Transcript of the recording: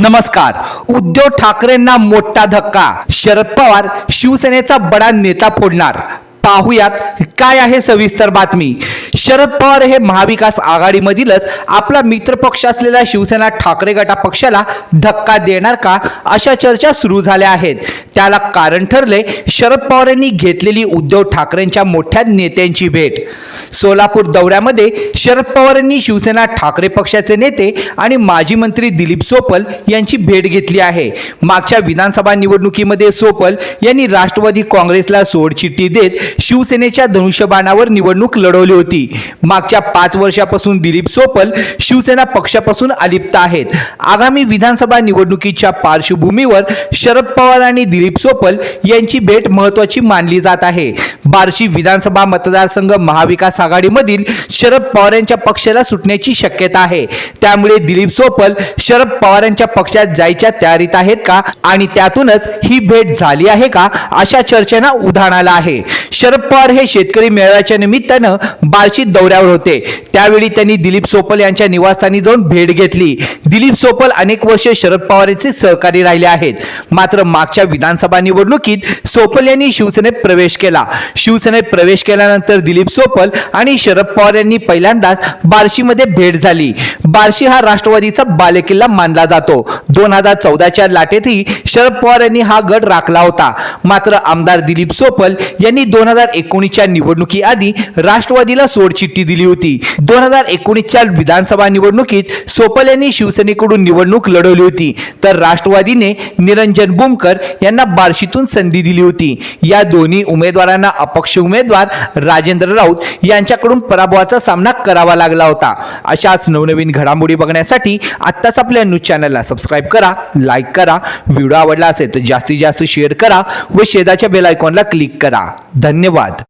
नमस्कार. उद्धव ठाकरेंना मोठा धक्का. शरद पवार शिवसेनेचा बडा नेता फोडणार. पाहुयात काय आहे सविस्तर बातमी. शरद पवार हे महाविकास आघाडीमधीलच आपला मित्रपक्ष असलेल्या शिवसेना ठाकरे गटा पक्षाला धक्का देणार का अशा चर्चा सुरू झाल्या आहेत. त्याला कारण ठरले शरद पवार यांनी घेतलेली उद्धव ठाकरेंच्या मोठ्या नेत्यांची भेट. सोलापूर दौऱ्यामध्ये शरद पवारांनी शिवसेना ठाकरे पक्षाचे नेते आणि माजी मंत्री दिलीप सोपल यांची भेट घेतली आहे. मागच्या विधानसभा निवडणुकीमध्ये सोपल यांनी राष्ट्रवादी काँग्रेसला सोडचिठ्ठी देत शिवसेनेच्या धनुष्यबाणावर निवडणूक लढवली होती. मागच्या पाच वर्षापासून दिलीप सोपल शिवसेना पक्षापासून अलिप्त आहेत. आगामी विधानसभा निवडणुकीच्या पार्श्वभूमीवर शरद पवार आणि दिलीप सोपल यांची भेट महत्वाची मानली जात आहे. बार्शी विधानसभा मतदारसंघ महाविकास आघाडीमधील शरद पवार यांच्या पक्षाला सुटण्याची शक्यता आहे. त्यामुळे दिलीप सोपल शरद पवार यांच्या पक्षात जायच्या तयारीत आहेत का? आणि त्यातूनच ही भेट झाली आहे का? अशा चर्चेना उधाण आलं आहे. शरद पवार हे शेतकरी मेळाव्याच्या निमित्तानं बार्शी दौऱ्यावर होते. त्यावेळी त्यांनी दिलीप सोपल यांच्या निवासस्थानी जाऊन भेट घेतली. दिलीप सोपल अनेक वर्षे शरद पवार यांचे सहकारी राहिले आहेत. मात्र मागच्या विधानसभा निवडणुकीत सोपल यांनी शिवसेनेत प्रवेश केला. शिवसेनेत प्रवेश केल्यानंतर दिलीप सोपल आणि शरद पवार यांनी पहिल्यांदाच बार्शीमध्ये भेट झाली. बार्शी हा राष्ट्रवादीचा बालेकिल्ला मानला जातो. दोन हजार चौदाच्या लाटेतही शरद पवार यांनी हा गड राखला होता. मात्र आमदार दिलीप सोपल यांनी दोन हजार एकोणीसच्या निवडणुकीआधी राष्ट्रवादीला सोडचिठ्ठी दिली होती. दोन हजार एकोणीसच्या विधानसभा निवडणुकीत सोपल यांनी शिवसेनेकडून निवडणूक लढवली होती. तर राष्ट्रवादीने निरंजन बुमकर यांना बार्शीतून संधी दिली होती. या दोन्ही उमेदवारांना अपक्ष उमेदवार राजेंद्र राऊत यांच्याकडून पराभवाचा सामना करावा लागला होता. अशाच नवनवीन घडामोडी बघण्यासाठी आत्ताच आपल्या न्यूज चॅनलला सबस्क्राईब करा लाईक करा व्हिडिओ आवडला असेल तर जास्तीत जास्त शेअर करा व शेजाच्या बेल आयकॉनला क्लिक करा. धन्यवाद.